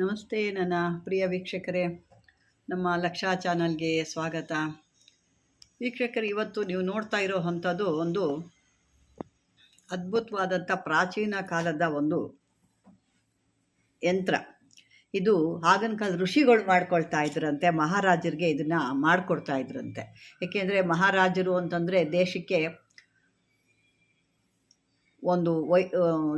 ನಮಸ್ತೆ ನನ್ನ ಪ್ರಿಯ ವೀಕ್ಷಕರೇ. ನಮ್ಮ ಲಕ್ಷಾ ಚಾನಲ್ಗೆ ಸ್ವಾಗತ. ವೀಕ್ಷಕರು, ಇವತ್ತು ನೀವು ನೋಡ್ತಾ ಇರೋ ಅಂಥದ್ದು ಒಂದು ಅದ್ಭುತವಾದಂಥ ಪ್ರಾಚೀನ ಕಾಲದ ಒಂದು ಯಂತ್ರ. ಇದು ಆಗಿನ ಕಾಲದ ಋಷಿಗಳು ಮಾಡ್ಕೊಳ್ತಾ ಇದ್ರಂತೆ, ಮಹಾರಾಜರಿಗೆ ಇದನ್ನು ಮಾಡಿಕೊಡ್ತಾ ಇದ್ರಂತೆ. ಏಕೆಂದರೆ ಮಹಾರಾಜರು ಅಂತಂದರೆ ದೇಶಕ್ಕೆ ಒಂದು ವೈ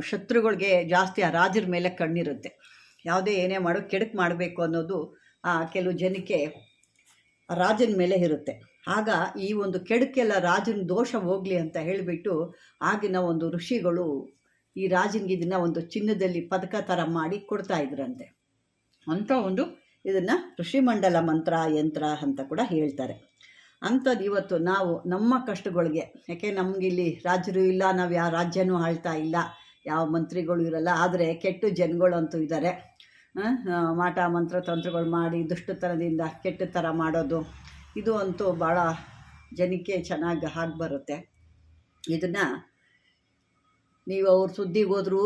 ಶತ್ರುಗಳಿಗೆ ಜಾಸ್ತಿ ಆ ರಾಜರ ಮೇಲೆ ಕಣ್ಣಿರುತ್ತೆ. ಯಾವುದೇ ಏನೇ ಮಾಡೋ ಕೆಡಕ್ಕೆ ಮಾಡಬೇಕು ಅನ್ನೋದು ಆ ಕೆಲವು ಜನಕ್ಕೆ ರಾಜನ ಮೇಲೆ ಇರುತ್ತೆ. ಆಗ ಈ ಒಂದು ಕೆಡಕೆಲ್ಲ ರಾಜನ ದೋಷ ಹೋಗಲಿ ಅಂತ ಹೇಳಿಬಿಟ್ಟು ಆಗಿನ ಒಂದು ಋಷಿಗಳು ಈ ರಾಜನಿಗೆ ಇದನ್ನು ಒಂದು ಚಿನ್ನದಲ್ಲಿ ಪದಕ ಥರ ಮಾಡಿ ಕೊಡ್ತಾ ಇದ್ರಂತೆ. ಅಂಥ ಒಂದು ಇದನ್ನು ಋಷಿಮಂಡಲ ಮಂತ್ರ, ಯಂತ್ರ ಅಂತ ಕೂಡ ಹೇಳ್ತಾರೆ. ಅಂಥದ್ದು ಇವತ್ತು ನಾವು ನಮ್ಮ ಕಷ್ಟಗಳಿಗೆ, ಯಾಕೆ ನಮಗಿಲ್ಲಿ ರಾಜರು ಇಲ್ಲ, ನಾವು ಯಾವ ರಾಜ್ಯನೂ ಆಳ್ತಾ ಇಲ್ಲ, ಯಾವ ಮಂತ್ರಿಗಳು ಇರಲ್ಲ, ಆದರೆ ಕೆಟ್ಟು ಜನಗಳಂತೂ ಇದ್ದಾರೆ. ಮಾಟ ಮಂತ್ರ ತಂತ್ರಗಳು ಮಾಡಿ ದುಷ್ಟತನದಿಂದ ಕೆಟ್ಟ ಥರ ಮಾಡೋದು. ಇದು ಅಂತೂ ಭಾಳ ಜನಕ್ಕೆ ಚೆನ್ನಾಗಿ ಹಾಗೆ ಬರುತ್ತೆ. ಇದನ್ನು ನೀವು ಅವ್ರ ಸುದ್ದಿಗೆ ಹೋದರೂ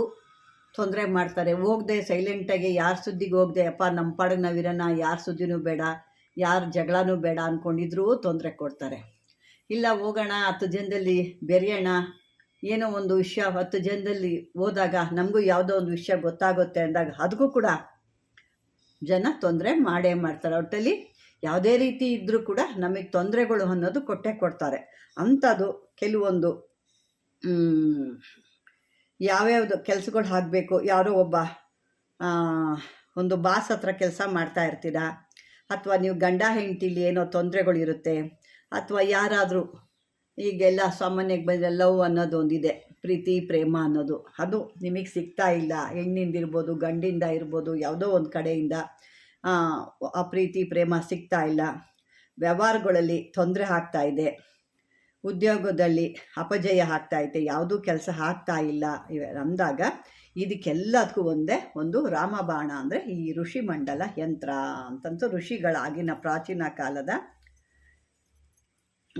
ತೊಂದರೆ ಮಾಡ್ತಾರೆ. ಹೋಗದೆ ಸೈಲೆಂಟಾಗಿ ಯಾರ ಸುದ್ದಿಗೆ ಹೋಗದೆ, ಅಪ್ಪ, ನಮ್ಮ ಪಾಡಿಗೆ ನಾವಿರೋಣ ಯಾರ ಸುದ್ದಿನೂ ಬೇಡ, ಯಾರ ಜಗಳನೂ ಬೇಡ ಅಂದ್ಕೊಂಡಿದ್ರೂ ತೊಂದರೆ ಕೊಡ್ತಾರೆ. ಇಲ್ಲ, ಹೋಗೋಣ, ಹತ್ತು ಜನದಲ್ಲಿ ಬೆರೆಯೋಣ, ಏನೋ ಒಂದು ವಿಷಯ ಹತ್ತು ಜನದಲ್ಲಿ ಹೋದಾಗ ನಮಗೂ ಯಾವುದೋ ಒಂದು ವಿಷಯ ಗೊತ್ತಾಗುತ್ತೆ ಅಂದಾಗ ಅದಕ್ಕೂ ಕೂಡ ಜನ ತೊಂದರೆ ಮಾಡೇ ಮಾಡ್ತಾರೆ. ಒಟ್ಟಲ್ಲಿ ಯಾವುದೇ ರೀತಿ ಇದ್ದರೂ ಕೂಡ ನಮಗೆ ತೊಂದರೆಗಳು ಅನ್ನೋದು ಕೊಟ್ಟೆ ಕೊಡ್ತಾರೆ. ಅಂಥದ್ದು ಕೆಲವೊಂದು ಯಾವ್ಯಾವ್ದು ಕೆಲಸಗಳು ಆಗಬೇಕು ಯಾರೋ ಒಬ್ಬ ಒಂದು ಬಾಸ್ ಹತ್ರ ಕೆಲಸ ಮಾಡ್ತಾ ಇರ್ತೀರಾ? ಅಥವಾ ನೀವು ಗಂಡ ಹೆಂಡತಿಲಿ ಏನೋ ತೊಂದರೆಗಳಿರುತ್ತೆ, ಅಥವಾ ಯಾರಾದರೂ ಈಗೆಲ್ಲ ಸಾಮಾನ್ಯಕ್ಕೆ ಬಂದರೆ ಲವ್ ಅನ್ನೋದು ಒಂದಿದೆ ಪ್ರೀತಿ ಪ್ರೇಮ ಅನ್ನೋದು. ಅದು ನಿಮಗೆ ಸಿಗ್ತಾ ಇಲ್ಲ. ಹೆಣ್ಣಿಂದ ಇರ್ಬೋದು ಗಂಡಿಂದ ಇರ್ಬೋದು ಯಾವುದೋ ಒಂದು ಕಡೆಯಿಂದ ಆ, ಪ್ರೀತಿ ಪ್ರೇಮ ಸಿಗ್ತಾ ಇಲ್ಲ. ವ್ಯವಹಾರಗಳಲ್ಲಿ ತೊಂದರೆ ಆಗ್ತಾ ಇದೆ. ಉದ್ಯೋಗದಲ್ಲಿ ಅಪಜಯ ಆಗ್ತಾ ಐತೆ ಯಾವುದೂ ಕೆಲಸ ಆಗ್ತಾ ಇಲ್ಲ. ಅಂದಾಗ ಇದಕ್ಕೆಲ್ಲದಕ್ಕೂ ಒಂದೇ ಒಂದು ರಾಮಬಾಣ ಅಂದರೆ ಈ ಋಷಿಮಂಡಲ ಯಂತ್ರ ಅಂತಂತೂ ಋಷಿಗಳಾಗಿನ ಪ್ರಾಚೀನ ಕಾಲದ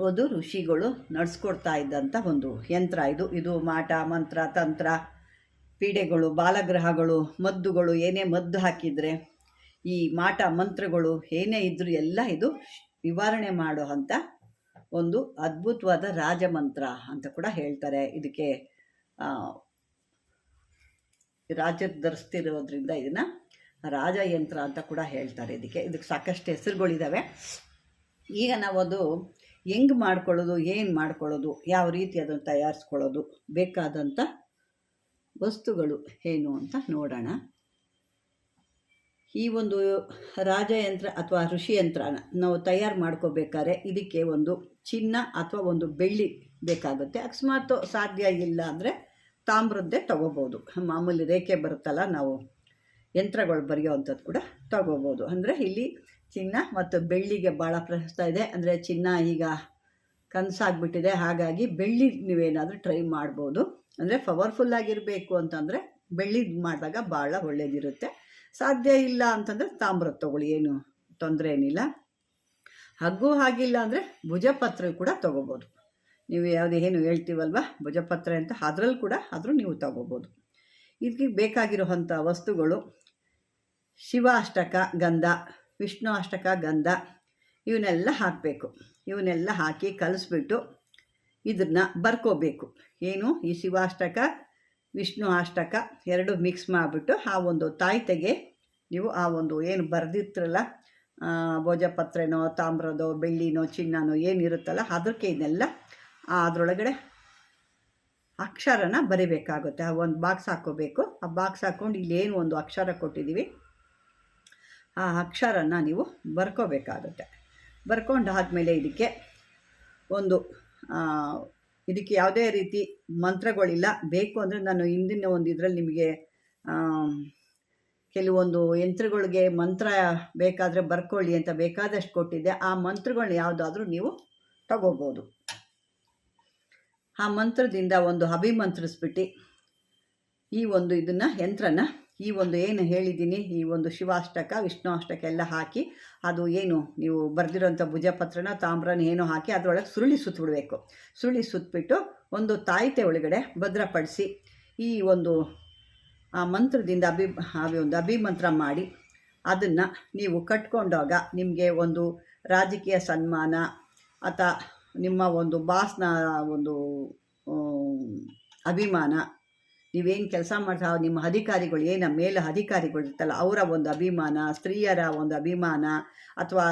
ಒಂದು ಋಷಿಗಳು ನಡೆಸ್ಕೊಡ್ತಾ ಇದ್ದಂಥ ಒಂದು ಯಂತ್ರ ಇದು. ಇದು ಮಾಟ, ಮಂತ್ರ, ತಂತ್ರ, ಪೀಡೆಗಳು, ಬಾಲಗ್ರಹಗಳು, ಮದ್ದುಗಳು, ಏನೇ ಮದ್ದು ಹಾಕಿದರೆ, ಈ ಮಾಟ, ಮಂತ್ರಗಳು ಏನೇ ಇದ್ದರೂ ಎಲ್ಲ ಇದು ನಿವಾರಣೆ ಮಾಡೋ ಅಂಥ ಒಂದು ಅದ್ಭುತವಾದ ರಾಜಮಂತ್ರ ಅಂತ ಕೂಡ ಹೇಳ್ತಾರೆ. ಇದಕ್ಕೆ ರಾಜ ಧರಿಸ್ತಿರೋದ್ರಿಂದ ಇದನ್ನು ರಾಜಯಂತ್ರ ಅಂತ ಕೂಡ ಹೇಳ್ತಾರೆ. ಇದಕ್ಕೆ ಇದಕ್ಕೆ ಸಾಕಷ್ಟು ಹೆಸರುಗಳಿದ್ದಾವೆ ಈಗ ನಾವು ಅದು ಹೆಂಗೆ ಮಾಡ್ಕೊಳ್ಳೋದು, ಏನು ಮಾಡ್ಕೊಳ್ಳೋದು, ಯಾವ ರೀತಿ ಅದನ್ನು ತಯಾರಿಸ್ಕೊಳ್ಳೋದು ಬೇಕಾದಂಥ ವಸ್ತುಗಳು ಏನು ಅಂತ ನೋಡೋಣ. ಈ ಒಂದು ರಾಜಯಂತ್ರ ಅಥವಾ ಋಷಿಯಂತ್ರನ ನಾವು ತಯಾರು ಮಾಡ್ಕೋಬೇಕಾದ್ರೆ ಇದಕ್ಕೆ ಒಂದು ಚಿನ್ನ ಅಥವಾ ಒಂದು ಬೆಳ್ಳಿ ಬೇಕಾಗುತ್ತೆ. ಅಕಸ್ಮಾತ್ ಸಾಧ್ಯ ಇಲ್ಲ ಅಂದರೆ ತಾಮ್ರದ್ದೇ ತಗೋಬೋದು. ಮಾಮೂಲಿ ರೇಖೆ ಬರುತ್ತಲ್ಲ, ನಾವು ಯಂತ್ರಗಳು ಬರೆಯೋ ಅಂಥದ್ದು ಕೂಡ ತಗೋಬೋದು. ಅಂದರೆ ಇಲ್ಲಿ ಚಿನ್ನ ಮತ್ತು ಬೆಳ್ಳಿಗೆ ಭಾಳ ಪ್ರಸ್ತುತ ಇದೆ. ಅಂದರೆ ಚಿನ್ನ ಈಗ ಕನಸಾಗ್ಬಿಟ್ಟಿದೆ. ಹಾಗಾಗಿ ಬೆಳ್ಳಿ ನೀವೇನಾದರೂ ಟ್ರೈ ಮಾಡ್ಬೋದು. ಅಂದರೆ ಪವರ್ಫುಲ್ಲಾಗಿರಬೇಕು ಅಂತಂದರೆ ಬೆಳ್ಳಿ ಮಾಡಿದಾಗ ಭಾಳ ಒಳ್ಳೇದಿರುತ್ತೆ. ಸಾಧ್ಯ ಇಲ್ಲ ಅಂತಂದರೆ ತಾಮ್ರ ತಗೊಳ್ಳಿ, ಏನು ತೊಂದರೆ ಏನಿಲ್ಲ. ಹಗ್ಗು ಹಾಗಿಲ್ಲ ಅಂದರೆ ಭುಜಪತ್ರ ಕೂಡ ತೊಗೋಬೋದು. ನೀವು ಯಾವುದು ಏನು ಹೇಳ್ತೀವಲ್ವ? ಭುಜಪತ್ರ ಅಂತ ಅದ್ರಲ್ಲಿ ಕೂಡ ಆದರೂ ನೀವು ತಗೋಬೋದು. ಇದಕ್ಕೆ ಬೇಕಾಗಿರುವಂಥ ವಸ್ತುಗಳು ಶಿವ ಅಷ್ಟಕ ಗಂಧ ವಿಷ್ಣು ಅಷ್ಟಕ ಗಂಧ. ಇವನ್ನೆಲ್ಲ ಹಾಕಬೇಕು. ಇವನ್ನೆಲ್ಲ ಹಾಕಿ ಕಲಿಸ್ಬಿಟ್ಟು ಇದನ್ನು ಬರ್ಕೋಬೇಕು. ಏನು? ಈ ಶಿವಾಷ್ಟಕ ವಿಷ್ಣು ಅಷ್ಟಕ ಎರಡು ಮಿಕ್ಸ್ ಮಾಡಿಬಿಟ್ಟು ಆ ಒಂದು ತಾಯ್ತೆಗೆ ನೀವು ಆ ಒಂದು ಏನು ಬರೆದಿರ್ತಿರಲ್ಲ ಭೋಜಪತ್ರೆನೋ, ತಾಮ್ರದೋ, ಬೆಳ್ಳಿನೋ, ಚಿನ್ನನೋ ಏನಿರುತ್ತಲ್ಲ ಅದಕ್ಕೆ ಇದೆಲ್ಲ ಅದರೊಳಗಡೆ ಅಕ್ಷರನ ಬರಿಬೇಕಾಗುತ್ತೆ. ಆ ಒಂದು ಬಾಕ್ಸ್ ಹಾಕ್ಕೋಬೇಕು. ಆ ಬಾಕ್ಸ್ ಹಾಕ್ಕೊಂಡು ಇಲ್ಲೇನು ಒಂದು ಅಕ್ಷರ ಕೊಟ್ಟಿದ್ದೀವಿ. ಆ ಅಕ್ಷರನ ನೀವು ಬರ್ಕೋಬೇಕಾಗುತ್ತೆ. ಬರ್ಕೊಂಡು ಆದಮೇಲೆ ಇದಕ್ಕೆ ಒಂದು ಇದಕ್ಕೆ ಯಾವುದೇ ರೀತಿ ಮಂತ್ರಗಳಿಲ್ಲ. ಬೇಕು ಅಂದರೆ ನಾನು ಹಿಂದಿನ ಒಂದು ಇದರಲ್ಲಿ ನಿಮಗೆ ಕೆಲವೊಂದು ಯಂತ್ರಗಳಿಗೆ ಮಂತ್ರ ಬೇಕಾದರೆ ಬರ್ಕೊಳ್ಳಿ ಅಂತ ಬೇಕಾದಷ್ಟು ಕೊಟ್ಟಿದ್ದೆ. ಆ ಮಂತ್ರಗಳನ್ನ ಯಾವುದಾದ್ರೂ ನೀವು ತಗೋಬೋದು. ಆ ಮಂತ್ರದಿಂದ ಒಂದು ಅಭಿಮಂತ್ರಿಸ್ಬಿಟ್ಟು ಈ ಒಂದು ಇದನ್ನು ಯಂತ್ರನ ಈ ಒಂದು ಏನು ಹೇಳಿದ್ದೀನಿ, ಈ ಒಂದು ಶಿವಾಷ್ಟಕ ವಿಷ್ಣು ಅಷ್ಟಕ ಎಲ್ಲ ಹಾಕಿ, ಅದು ಏನು ನೀವು ಬರೆದಿರೋಂಥ ಭುಜಪತ್ರನ, ತಾಮ್ರನ ಏನು ಹಾಕಿ, ಅದರೊಳಗೆ ಸುರುಳಿ ಸುತ್ತಬಿಡಬೇಕು ಸುರುಳಿ ಸುತ್ತಬಿಟ್ಟು ಒಂದು ತಾಯಿತೆ ಒಳಗಡೆ ಭದ್ರಪಡಿಸಿ, ಈ ಒಂದು, ಆ ಮಂತ್ರದಿಂದ ಅಭಿ ಒಂದು ಅಭಿಮಂತ್ರ ಮಾಡಿ, ಅದನ್ನು ನೀವು ಕಟ್ಕೊಂಡಾಗ ನಿಮಗೆ ಒಂದು ರಾಜಕೀಯ ಸನ್ಮಾನ, ಅಥವಾ ನಿಮ್ಮ ಒಂದು ಬಾಸ್ನ ಒಂದು ಅಭಿಮಾನ ನೀವೇನು ಕೆಲಸ ಮಾಡ್ತಾ ನಿಮ್ಮ ಅಧಿಕಾರಿಗಳು ಏನು ಮೇಲೆ ಅಧಿಕಾರಿಗಳು ಇರ್ತಲ್ಲ ಅವರ ಒಂದು ಅಭಿಮಾನ, ಸ್ತ್ರೀಯರ ಒಂದು ಅಭಿಮಾನ ಅಥವಾ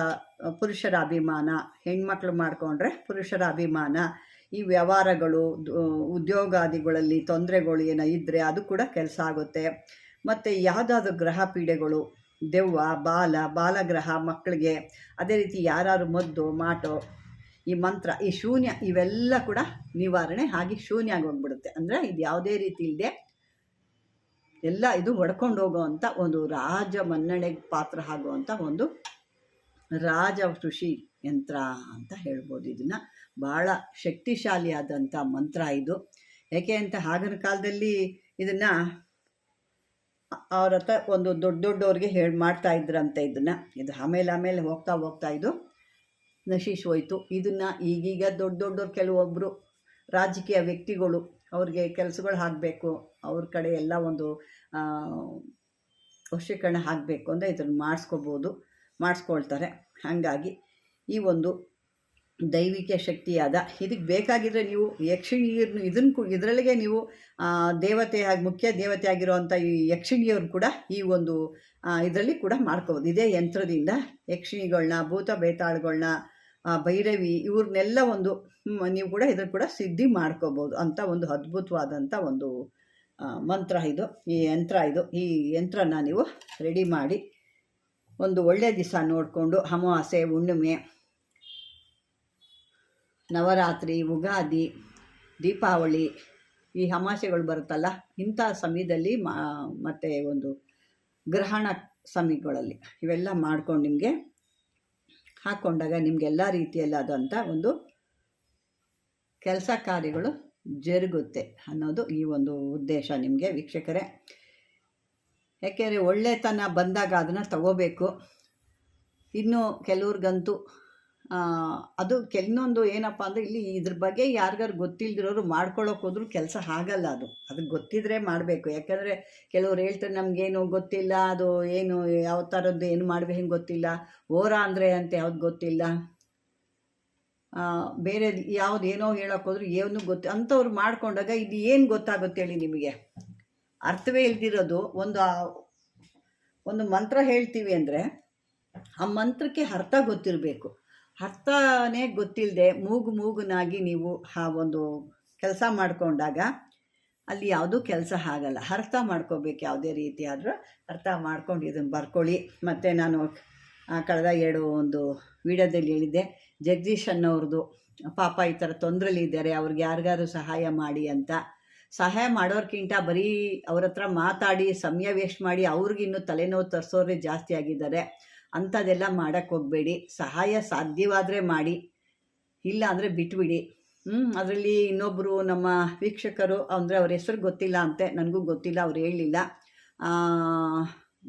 ಪುರುಷರ ಅಭಿಮಾನ, ಹೆಣ್ಮಕ್ಳು ಮಾಡಿಕೊಂಡ್ರೆ ಪುರುಷರ ಅಭಿಮಾನ, ಈ ವ್ಯವಹಾರಗಳು ಉದ್ಯೋಗಾದಿಗಳಲ್ಲಿ ತೊಂದರೆಗಳು ಏನೋ ಇದ್ದರೆ ಅದು ಕೂಡ ಕೆಲಸ ಆಗುತ್ತೆ. ಮತ್ತು ಯಾವುದಾದ್ರು ಗ್ರಹ ಪೀಡೆಗಳು, ದೆವ್ವ, ಬಾಲ, ಬಾಲಗ್ರಹ ಮಕ್ಕಳಿಗೆ ಅದೇ ರೀತಿ ಯಾರು ಮದ್ದು, ಮಾಟೋ ಈ ಮಂತ್ರ, ಈ ಶೂನ್ಯ ಇವೆಲ್ಲ ಕೂಡ ನಿವಾರಣೆ ಆಗಿ ಶೂನ್ಯ ಆಗಿ ಹೋಗ್ಬಿಡುತ್ತೆ. ಅಂದರೆ ಇದು ಯಾವುದೇ ರೀತಿ ಇಲ್ಲದೆ ಎಲ್ಲ ಇದು ಒಡ್ಕೊಂಡು ಹೋಗುವಂಥ ಒಂದು ರಾಜ ಮನ್ನಣೆಗೆ ಪಾತ್ರ ಆಗುವಂಥ ಒಂದು ರಾಜ ಋಷಿ ಯಂತ್ರ ಅಂತ ಹೇಳ್ಬೋದು ಇದನ್ನು. ಭಾಳ ಶಕ್ತಿಶಾಲಿಯಾದಂಥ ಮಂತ್ರ ಇದು. ಯಾಕೆ ಅಂತ ಆಗಿನ ಕಾಲದಲ್ಲಿ ಇದನ್ನು ಅವ್ರ ಹತ್ರ ಒಂದು ದೊಡ್ಡ ದೊಡ್ಡವ್ರಿಗೆ ಹೇಳಿ ಮಾಡ್ತಾ ಇದ್ರಂತೆ ಇದನ್ನು. ಇದು ಆಮೇಲೆ ಆಮೇಲೆ ಹೋಗ್ತಾ ಹೋಗ್ತಾ ಇದು ನಶಿಸಿ ಹೋಯ್ತು ಇದನ್ನು ಈಗೀಗ ದೊಡ್ಡ ದೊಡ್ಡವ್ರು ಕೆಲವೊಬ್ಬರು ರಾಜಕೀಯ ವ್ಯಕ್ತಿಗಳು ಅವ್ರಿಗೆ ಕೆಲಸಗಳು ಆಗಬೇಕು ಅವ್ರ ಕಡೆ ಎಲ್ಲ ಒಂದು ವಶೀಕರಣ ಆಗಬೇಕು ಅಂದರೆ ಇದನ್ನು ಮಾಡಿಸ್ಕೋಬೋದು, ಮಾಡಿಸ್ಕೊಳ್ತಾರೆ. ಹಾಗಾಗಿ ಈ ಒಂದು ದೈವಿಕ ಶಕ್ತಿಯಾದ ಇದಕ್ಕೆ ಬೇಕಾಗಿದ್ದರೆ ನೀವು ಯಕ್ಷಿಣಿಯರ್ನು ಇದನ್ನು ಇದರಲ್ಲಿಗೆ ನೀವು ದೇವತೆ ಆಗಿ, ಮುಖ್ಯ ದೇವತೆ ಆಗಿರುವಂಥ ಈ ಯಕ್ಷಿಣಿಯವ್ರನ್ನ ಕೂಡ ಈ ಒಂದು ಇದರಲ್ಲಿ ಕೂಡ ಮಾಡ್ಕೋಬೋದು. ಇದೇ ಯಂತ್ರದಿಂದ ಯಕ್ಷಿಣಿಗಳನ್ನ ಭೂತ ಬೇತಾಳುಗಳನ್ನ ಭೈರವಿ ಇವ್ರನ್ನೆಲ್ಲ ಒಂದು ನೀವು ಕೂಡ ಇದ್ರ ಕೂಡ ಸಿದ್ಧಿ ಮಾಡ್ಕೋಬೋದು ಅಂತ ಒಂದು ಅದ್ಭುತವಾದಂಥ ಒಂದು ಮಂತ್ರ ಇದು. ಈ ಯಂತ್ರ ಇದು. ಈ ಯಂತ್ರನ ನೀವು ರೆಡಿ ಮಾಡಿ ಒಂದು ಒಳ್ಳೆಯ ದಿವಸ ನೋಡಿಕೊಂಡು ಅಮಾವಾಸ್ಯೆ, ಹುಣ್ಣಿಮೆ, ನವರಾತ್ರಿ, ಉಗಾದಿ, ದೀಪಾವಳಿ, ಈ ಅಮಾಸೆಗಳು ಬರುತ್ತಲ್ಲ, ಇಂಥ ಸಮಯದಲ್ಲಿ ಮತ್ತು ಒಂದು ಗ್ರಹಣ ಸಮಯಗಳಲ್ಲಿ ಇವೆಲ್ಲ ಮಾಡ್ಕೊಂಡು ನಿಮಗೆ ಹಾಕ್ಕೊಂಡಾಗ ನಿಮಗೆಲ್ಲ ರೀತಿಯಲ್ಲಾದಂಥ ಒಂದು ಕೆಲಸ ಕಾರ್ಯಗಳು ಜರುಗುತ್ತೆ ಅನ್ನೋದು ಈ ಒಂದು ಉದ್ದೇಶ ನಿಮಗೆ ವೀಕ್ಷಕರೇ. ಯಾಕೆಂದರೆ ಒಳ್ಳೆತನ ಬಂದಾಗ ಅದನ್ನು ತಗೋಬೇಕು. ಇನ್ನು ಕೆಲವ್ರಿಗಂತೂ ಅದು ಕೆಲವೊಂದು ಏನಪ್ಪ ಅಂದರೆ ಇಲ್ಲಿ ಇದ್ರ ಬಗ್ಗೆ ಯಾರಿಗಾರು ಗೊತ್ತಿಲ್ದಿರೋರು ಮಾಡ್ಕೊಳ್ಳೋಕೆ ಹೋದ್ರೂ ಕೆಲಸ ಆಗಲ್ಲ ಅದು. ಅದು ಗೊತ್ತಿದ್ರೆ ಮಾಡಬೇಕು. ಯಾಕಂದರೆ ಕೆಲವ್ರು ಹೇಳ್ತಾರೆ ನಮಗೇನು ಗೊತ್ತಿಲ್ಲ, ಅದು ಏನು, ಯಾವ ಥರದ್ದು ಏನು ಮಾಡ್ಬೇಕು ಗೊತ್ತಿಲ್ಲ. ಓರ ಅಂದರೆ ಅಂತ ಯಾವ್ದು ಗೊತ್ತಿಲ್ಲ. ಬೇರೆ ಯಾವ್ದು ಏನೋ ಹೇಳೋಕೆ ಹೋದ್ರೂ ಏನು ಗೊತ್ತು, ಅಂಥವ್ರು ಮಾಡ್ಕೊಂಡಾಗ ಇದು ಏನು ಗೊತ್ತಾಗುತ್ತೆ ಹೇಳಿ ನಿಮಗೆ? ಅರ್ಥವೇ ಇಲ್ದಿರೋದು. ಒಂದು ಒಂದು ಮಂತ್ರ ಹೇಳ್ತೀವಿ ಅಂದರೆ ಆ ಮಂತ್ರಕ್ಕೆ ಅರ್ಥ ಗೊತ್ತಿರಬೇಕು. ಅರ್ಥನೇ ಗೊತ್ತಿಲ್ಲದೆ ಮೂಗು ಮೂಗುನಾಗಿ ನೀವು ಆ ಒಂದು ಕೆಲಸ ಮಾಡಿಕೊಂಡಾಗ ಅಲ್ಲಿ ಯಾವುದೂ ಕೆಲಸ ಆಗಲ್ಲ. ಅರ್ಥ ಮಾಡ್ಕೋಬೇಕು ಯಾವುದೇ ರೀತಿ ಆದರೂ ಅರ್ಥ ಮಾಡ್ಕೊಂಡು ಇದನ್ನು ಬರ್ಕೊಳ್ಳಿ. ಮತ್ತು ನಾನು ಕಳೆದ ಎರಡು ಒಂದು ವಿಡಿಯೋದಲ್ಲಿ ಹೇಳಿದ್ದೆ, ಜಗದೀಶ್ ಅನ್ನೋರ್ದು ಪಾಪ ಈ ಥರ ತೊಂದರೆಲಿದ್ದಾರೆ ಅವ್ರಿಗೆ ಯಾರಿಗಾದ್ರೂ ಸಹಾಯ ಮಾಡಿ ಅಂತ. ಸಹಾಯ ಮಾಡೋರ್ಕಿಂತ ಬರೀ ಅವ್ರ ಹತ್ರ ಮಾತಾಡಿ, ಸಮಯ ವೇಸ್ಟ್ ಮಾಡಿ ಅವ್ರಿಗಿನ್ನೂ ತಲೆನೋವು ತರಿಸೋರೇ ಜಾಸ್ತಿ ಆಗಿದ್ದಾರೆ. ಅಂಥದ್ದೆಲ್ಲ ಮಾಡೋಕ್ಕೆ ಹೋಗಬೇಡಿ. ಸಹಾಯ ಸಾಧ್ಯವಾದರೆ ಮಾಡಿ. ಇಲ್ಲ ಅಂದರೆ ಬಿಟ್ಬಿಡಿ. ಹ್ಞೂ ಅದರಲ್ಲಿ ಇನ್ನೊಬ್ಬರು ನಮ್ಮ ವೀಕ್ಷಕರು, ಅಂದರೆ ಅವ್ರ ಹೆಸರು ಗೊತ್ತಿಲ್ಲ ಅಂತೆ, ನನಗೂ ಗೊತ್ತಿಲ್ಲ, ಅವ್ರು ಹೇಳಲಿಲ್ಲ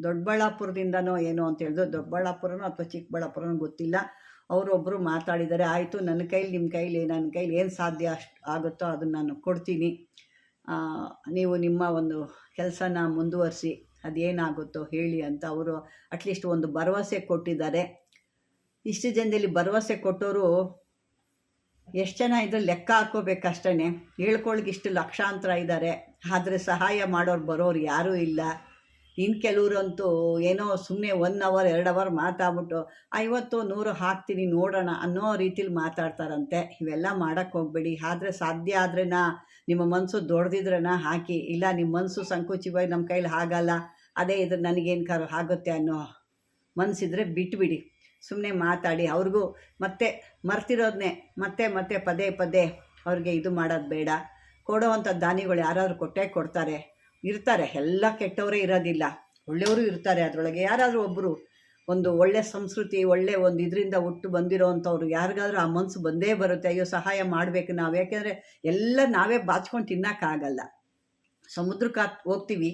ದೊಡ್ಡಬಳ್ಳಾಪುರದಿಂದನೋ ಏನೋ ಅಂತ ಹೇಳಿದ್ರು ದೊಡ್ಡಬಳ್ಳಾಪುರನೋ ಅಥವಾ ಚಿಕ್ಕಬಳ್ಳಾಪುರನೋ ಗೊತ್ತಿಲ್ಲ. ಅವರೊಬ್ಬರು ಮಾತಾಡಿದ್ದಾರೆ, ಆಯಿತು, ನನ್ನ ಕೈಲಿ ನಿಮ್ಮ ಕೈಲಿ, ನನ್ನ ಕೈಲಿ ಏನು ಸಾಧ್ಯ ಅಷ್ಟು ಆಗುತ್ತೋ ಅದನ್ನು ನಾನು ಕೊಡ್ತೀನಿ. ನೀವು ನಿಮ್ಮ ಒಂದು ಕೆಲಸನ ಮುಂದುವರಿಸಿ. ಅದೇನಾಗುತ್ತೋ ಹೇಳಿ ಅಂತ ಅವರು ಅಟ್ಲೀಸ್ಟ್ ಒಂದು ಭರವಸೆ ಕೊಟ್ಟಿದ್ದಾರೆ. ಇಷ್ಟು ಜನದಲ್ಲಿ ಭರವಸೆ ಕೊಟ್ಟವರು ಎಷ್ಟು ಜನ ಇದ್ರೆ ಲೆಕ್ಕ ಹಾಕೋಬೇಕಷ್ಟೇ ಹೇಳ್ಕೊಳ್ಗೆ ಇಷ್ಟು ಲಕ್ಷಾಂತರ ಇದ್ದಾರೆ. ಆದರೆ ಸಹಾಯ ಮಾಡೋರು ಬರೋರು ಯಾರೂ ಇಲ್ಲ. ಇನ್ನು ಕೆಲವರಂತೂ ಏನೋ ಸುಮ್ಮನೆ ಒನ್ ಅವರ್ ಎರಡು ಅವರ್ ಮಾತಾಡ್ಬಿಟ್ಟು, ಐವತ್ತು ನೂರು ಹಾಕ್ತೀನಿ, ನೋಡೋಣ ಅನ್ನೋ ರೀತಿಲಿ ಮಾತಾಡ್ತಾರಂತೆ. ಇವೆಲ್ಲ ಮಾಡೋಕ್ಕೆ ಹೋಗಬೇಡಿ. ಆದರೆ ಸಾಧ್ಯ ಆದ್ರೆನಾ ನಿಮ್ಮ ಮನಸ್ಸು ನಾ ಹಾಕಿ, ಇಲ್ಲ ನಿಮ್ಮ ಮನಸ್ಸು ಸಂಕುಚಿವಾಗಿ ನಮ್ಮ ಕೈಲಿ ಹಾಗಲ್ಲ, ಅದೇ ಇದು ನನಗೇನು ಕರ್, ಆಗುತ್ತೆ ಅನ್ನೋ ಮನಸ್ಸಿದ್ರೆ ಬಿಟ್ಬಿಡಿ. ಸುಮ್ಮನೆ ಮಾತಾಡಿ. ಅವ್ರಿಗೂ ಮತ್ತೆ ಮರ್ತಿರೋದನ್ನೇ ಮತ್ತೆ ಮತ್ತೆ ಪದೇ ಪದೇ ಅವ್ರಿಗೆ ಇದು ಮಾಡೋದು ಬೇಡ. ಕೊಡೋವಂಥ ದಾನಿಗಳು ಯಾರಾದರೂ ಕೊಟ್ಟೇ ಕೊಡ್ತಾರೆ. ಇರ್ತಾರೆ. ಎಲ್ಲ ಕೆಟ್ಟವರೇ ಇರೋದಿಲ್ಲ. ಒಳ್ಳೆಯವರು ಇರ್ತಾರೆ ಅದರೊಳಗೆ. ಯಾರಾದರೂ ಒಬ್ಬರು ಒಂದು ಒಳ್ಳೆ ಸಂಸ್ಕೃತಿ, ಒಳ್ಳೆ ಒಂದು ಇದರಿಂದ ಹುಟ್ಟು ಬಂದಿರೋ ಅಂಥವ್ರು, ಯಾರಿಗಾದ್ರೂ ಆ ಮನಸ್ಸು ಬಂದೇ ಬರುತ್ತೆ, ಅಯ್ಯೋ ಸಹಾಯ ಮಾಡಬೇಕು ನಾವು. ಯಾಕೆಂದರೆ ಎಲ್ಲ ನಾವೇ ಬಾಚ್ಕೊಂಡು ತಿನ್ನೋಕ್ಕಾಗಲ್ಲ. ಸಮುದ್ರಕ್ಕೆ ಹೋಗ್ತೀವಿ.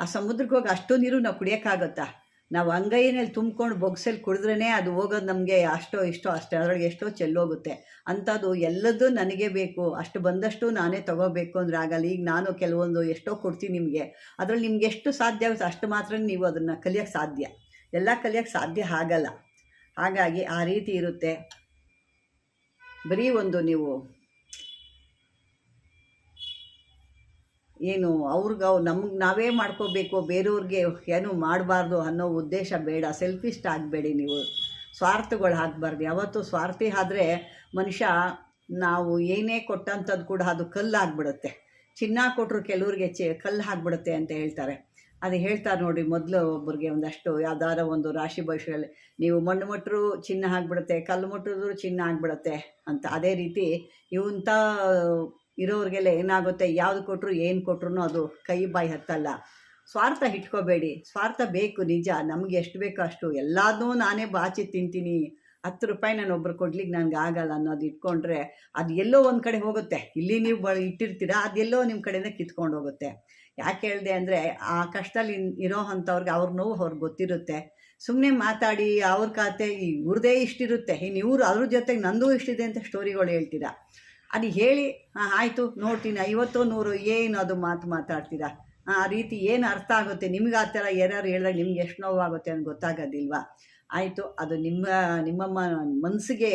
ಆ ಸಮುದ್ರಕ್ಕೆ ಹೋಗಿ ಅಷ್ಟು ನೀರು ನಾವು ಕುಡಿಯೋಕ್ಕಾಗತ್ತಾ? ನಾವು ಅಂಗೈನಲ್ಲಿ ತುಂಬ್ಕೊಂಡು ಬೊಗ್ಸಲ್ಲಿ ಕುಡಿದ್ರೇ ಅದು ಹೋಗೋದು ನಮಗೆ ಅಷ್ಟೋ ಇಷ್ಟೋ ಅಷ್ಟೇ, ಅದರೊಳಗೆ ಎಷ್ಟೋ ಚೆಲ್ಲೋಗುತ್ತೆ. ಅಂಥದ್ದು ಎಲ್ಲದೂ ನನಗೆ ಬೇಕು, ಅಷ್ಟು ಬಂದಷ್ಟು ನಾನೇ ತಗೋಬೇಕು ಅಂದರೆ ಆಗಲ್ಲ. ಈಗ ನಾನು ಕೆಲವೊಂದು ಎಷ್ಟೋ ಕೊಡ್ತೀನಿ ನಿಮಗೆ. ಅದರಲ್ಲಿ ನಿಮ್ಗೆ ಎಷ್ಟು ಸಾಧ್ಯ ಆಗುತ್ತೆ ಅಷ್ಟು ಮಾತ್ರ ನೀವು ಅದನ್ನು ಕಲಿಯೋಕ್ಕೆ ಸಾಧ್ಯ. ಎಲ್ಲ ಕಲಿಯೋಕ್ಕೆ ಸಾಧ್ಯ ಆಗಲ್ಲ. ಹಾಗಾಗಿ ಆ ರೀತಿ ಇರುತ್ತೆ. ಬರೀ ಒಂದು ನೀವು ಏನು ಅವ್ರಿಗೆ ನಮ್ಗೆ ನಾವೇ ಮಾಡ್ಕೋಬೇಕು, ಬೇರೆಯವ್ರಿಗೆ ಏನು ಮಾಡಬಾರ್ದು ಅನ್ನೋ ಉದ್ದೇಶ ಬೇಡ ಸೆಲ್ಫಿಸ್ಟ್ ಆಗಬೇಡಿ ನೀವು. ಸ್ವಾರ್ಥಗಳು ಹಾಕಬಾರ್ದು ಯಾವತ್ತು ಸ್ವಾರ್ಥಿ ಆದರೆ ಮನುಷ್ಯ ನಾವು ಏನೇ ಕೊಟ್ಟಂಥದ್ದು ಕೂಡ ಅದು ಕಲ್ಲು ಆಗಿಬಿಡುತ್ತೆ. ಚಿನ್ನ ಕೊಟ್ಟರು ಕೆಲವ್ರಿಗೆ ಚೆ ಕಲ್ಲು ಆಗಿಬಿಡುತ್ತೆ ಅಂತ ಹೇಳ್ತಾರೆ. ಅದು ಹೇಳ್ತಾರೆ ನೋಡಿ ಮೊದಲು ಒಬ್ಬರಿಗೆ ಒಂದಷ್ಟು ಯಾವ್ದಾರ ಒಂದು ರಾಶಿ ಭವಿಷ್ಯದಲ್ಲಿ, ನೀವು ಮಣ್ಣು ಮುಟ್ಟರು ಚಿನ್ನ ಆಗಿಬಿಡುತ್ತೆ, ಕಲ್ಲು ಮುಟ್ಟಿದ್ರು ಚಿನ್ನ ಆಗಿಬಿಡುತ್ತೆ ಅಂತ ಅದೇ ರೀತಿ ಇವಂಥ ಇರೋರಿಗೆಲ್ಲ ಏನಾಗುತ್ತೆ, ಯಾವುದು ಕೊಟ್ಟರು ಏನು ಕೊಟ್ರು ಅದು ಕೈ ಬಾಯಿ ಹತ್ತಲ್ಲ. ಸ್ವಾರ್ಥ ಇಟ್ಕೋಬೇಡಿ, ಸ್ವಾರ್ಥ ಬೇಕು ನಿಜ, ನಮಗೆ ಎಷ್ಟು ಬೇಕೋ ಅಷ್ಟು ಎಲ್ಲದೂ ನಾನೇ ಬಾಚಿ ತಿಂತೀನಿ. ಹತ್ತು ರೂಪಾಯಿ ನಾನು ಒಬ್ರು ಕೊಡ್ಲಿಕ್ಕೆ ನನಗೆ ಆಗಲ್ಲ ಅನ್ನೋದು ಇಟ್ಕೊಂಡ್ರೆ ಅದು ಎಲ್ಲೋ ಒಂದು ಕಡೆ ಹೋಗುತ್ತೆ. ಇಲ್ಲಿ ನೀವು ಬ ಇಟ್ಟಿರ್ತೀರಾ ಅದೆಲ್ಲೋ ನಿಮ್ಮ ಕಡೆಯಿಂದ ಕಿತ್ಕೊಂಡು ಹೋಗುತ್ತೆ. ಯಾಕೆ ಹೇಳಿದೆ ಅಂದರೆ, ಆ ಕಷ್ಟದಲ್ಲಿ ಇರೋ ಅಂಥವ್ರಿಗೆ ಅವ್ರ ನೋವು ಅವ್ರಿಗೆ ಗೊತ್ತಿರುತ್ತೆ. ಸುಮ್ಮನೆ ಮಾತಾಡಿ, ಅವ್ರ ಖಾತೆ ಇವ್ರದೇ ಇಷ್ಟಿರುತ್ತೆ. ಇನ್ನು ಇವರು ಅದ್ರ ಜೊತೆಗೆ ನಂದು ಇಷ್ಟಿದೆ ಅಂತ ಸ್ಟೋರಿಗಳು ಹೇಳ್ತೀರಾ? ಅದು ಹೇಳಿ, ಹಾಂ, ಆಯಿತು, ನೋಡ್ತೀನಿ. ಐವತ್ತು ನೂರು ಏನು ಅದು ಮಾತು ಮಾತಾಡ್ತೀರಾ? ಆ ರೀತಿ ಏನು ಅರ್ಥ ಆಗುತ್ತೆ? ನಿಮ್ಗೆ ಆ ಥರ ಯಾರ್ಯಾರು ಹೇಳಿದಾಗ ನಿಮ್ಗೆ ಎಷ್ಟು ನೋವಾಗುತ್ತೆ ಅಂತ ಗೊತ್ತಾಗೋದಿಲ್ವಾ? ಆಯಿತು. ಅದು ನಿಮ್ಮ ನಿಮ್ಮ ಮನಸ್ಸಿಗೆ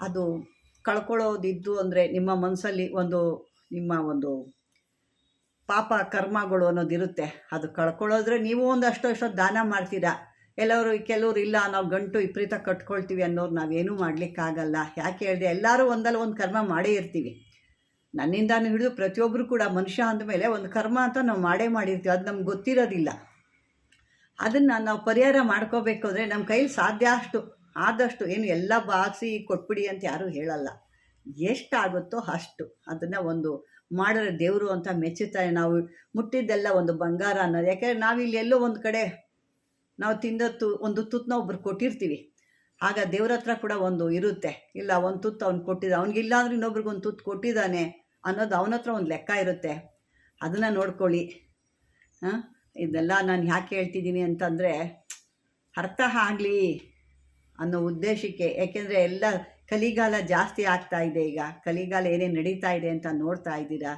ಅದು ಕಳ್ಕೊಳ್ಳೋದಿದ್ದು ಅಂದರೆ ನಿಮ್ಮ ಮನಸ್ಸಲ್ಲಿ ಒಂದು, ನಿಮ್ಮ ಒಂದು ಪಾಪ ಕರ್ಮಗಳು ಅನ್ನೋದಿರುತ್ತೆ. ಅದು ಕಳ್ಕೊಳ್ಳೋದ್ರೆ ನೀವು ಒಂದಷ್ಟು ಅಷ್ಟೊತ್ತು ದಾನ ಮಾಡ್ತೀರಾ. ಎಲ್ಲವರು ಕೆಲವರು ಇಲ್ಲ, ನಾವು ಗಂಟು ವಿಪರೀತ ಕಟ್ಕೊಳ್ತೀವಿ ಅನ್ನೋರು ನಾವೇನೂ ಮಾಡಲಿಕ್ಕಾಗಲ್ಲ. ಯಾಕೆ ಹೇಳಿದೆ, ಎಲ್ಲರೂ ಒಂದಲ್ಲ ಒಂದು ಕರ್ಮ ಮಾಡೇ ಇರ್ತೀವಿ. ನನ್ನಿಂದಾನು ಹಿಡಿದು ಪ್ರತಿಯೊಬ್ಬರು ಕೂಡ ಮನುಷ್ಯ ಅಂದಮೇಲೆ ಒಂದು ಕರ್ಮ ಅಂತ ನಾವು ಮಾಡೇ ಮಾಡಿರ್ತೀವಿ. ಅದು ನಮ್ಗೆ ಗೊತ್ತಿರೋದಿಲ್ಲ. ಅದನ್ನು ನಾವು ಪರಿಹಾರ ಮಾಡ್ಕೋಬೇಕು ಅಂದರೆ ನಮ್ಮ ಕೈಲಿ ಸಾಧ್ಯ ಅಷ್ಟು, ಆದಷ್ಟು ಏನು ಎಲ್ಲ ಬಾಗಿಸಿ ಕೊಟ್ಬಿಡಿ ಅಂತ ಯಾರೂ ಹೇಳಲ್ಲ. ಎಷ್ಟಾಗುತ್ತೋ ಅಷ್ಟು ಅದನ್ನು ಒಂದು ಮಾಡಿದ್ರೆ ದೇವರು ಅಂತ ಮೆಚ್ಚುತ್ತಾರೆ ನಾವು ಮುಟ್ಟಿದ್ದೆಲ್ಲ ಒಂದು ಬಂಗಾರ ಅನ್ನೋದು. ಯಾಕೆಂದರೆ ನಾವಿಲ್ಲಿ ಎಲ್ಲೋ ಒಂದು ಕಡೆ ನಾವು ತಿಂದತ್ತು ಒಂದು ತುತ್ತನ್ನ ಒಬ್ರು ಕೊಟ್ಟಿರ್ತೀವಿ. ಆಗ ದೇವ್ರ ಹತ್ರ ಕೂಡ ಒಂದು ಇರುತ್ತೆ. ಇಲ್ಲ, ಒಂದು ತುತ್ತು ಅವ್ನು ಕೊಟ್ಟಿದ್ದ ಅವ್ನಿಗಿಲ್ಲ ಅಂದ್ರೆ ಇನ್ನೊಬ್ರಿಗೆ ಒಂದು ತುತ್ತು ಕೊಟ್ಟಿದ್ದಾನೆ ಅನ್ನೋದು ಅವನ ಹತ್ರ ಒಂದು ಲೆಕ್ಕ ಇರುತ್ತೆ. ಅದನ್ನು ನೋಡ್ಕೊಳ್ಳಿ. ಹಾಂ? ಇದೆಲ್ಲ ನಾನು ಯಾಕೆ ಹೇಳ್ತಿದ್ದೀನಿ ಅಂತಂದರೆ, ಅರ್ಥ ಆಗಲಿ ಅನ್ನೋ ಉದ್ದೇಶಕ್ಕೆ. ಯಾಕೆಂದರೆ ಎಲ್ಲ ಕಲಿಗಾಲ ಜಾಸ್ತಿ ಆಗ್ತಾ ಇದೆ ಈಗ. ಕಲಿಗಾಲ ಏನೇನು ನಡೀತಾ ಇದೆ ಅಂತ ನೋಡ್ತಾ ಇದ್ದೀರಾ?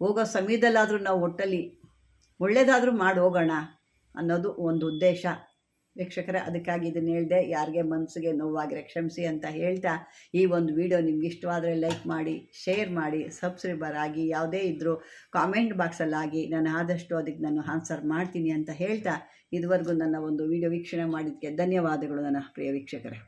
ಹೋಗೋ ಸಮಯದಲ್ಲಾದರೂ ನಾವು ಒಟ್ಟಲ್ಲಿ ಒಳ್ಳೆಯದಾದರೂ ಮಾಡಿ ಹೋಗೋಣ ಅನ್ನೋದು ಒಂದು ಉದ್ದೇಶ. ವೀಕ್ಷಕರೇ, ಅದಕ್ಕಾಗಿ ಇದನ್ನು ಹೇಳಿದೆ, ಯಾರಿಗೆ ಮನಸ್ಸಿಗೆ ನೋವಾಗಿರೋ ಕ್ಷಮಿಸಿ ಅಂತ ಹೇಳ್ತಾ, ಈ ಒಂದು ವಿಡಿಯೋ ನಿಮ್ಗೆ ಇಷ್ಟವಾದರೆ ಲೈಕ್ ಮಾಡಿ ಶೇರ್ ಮಾಡಿ ಸಬ್ಸ್ಕ್ರೈಬರ್ ಆಗಿ, ಯಾವುದೇ ಇದ್ದರೂ ಕಾಮೆಂಟ್ ಬಾಕ್ಸಲ್ಲಾಗಿ ನಾನು ಆದಷ್ಟು ಅದಕ್ಕೆ ನಾನು ಆನ್ಸರ್ ಮಾಡ್ತೀನಿ ಅಂತ ಹೇಳ್ತಾ, ಇದುವರೆಗೂ ನನ್ನ ಒಂದು ವಿಡಿಯೋ ವೀಕ್ಷಣೆ ಮಾಡಿದ್ದಕ್ಕೆ ಧನ್ಯವಾದಗಳು ನನ್ನ ಪ್ರಿಯ ವೀಕ್ಷಕರೇ.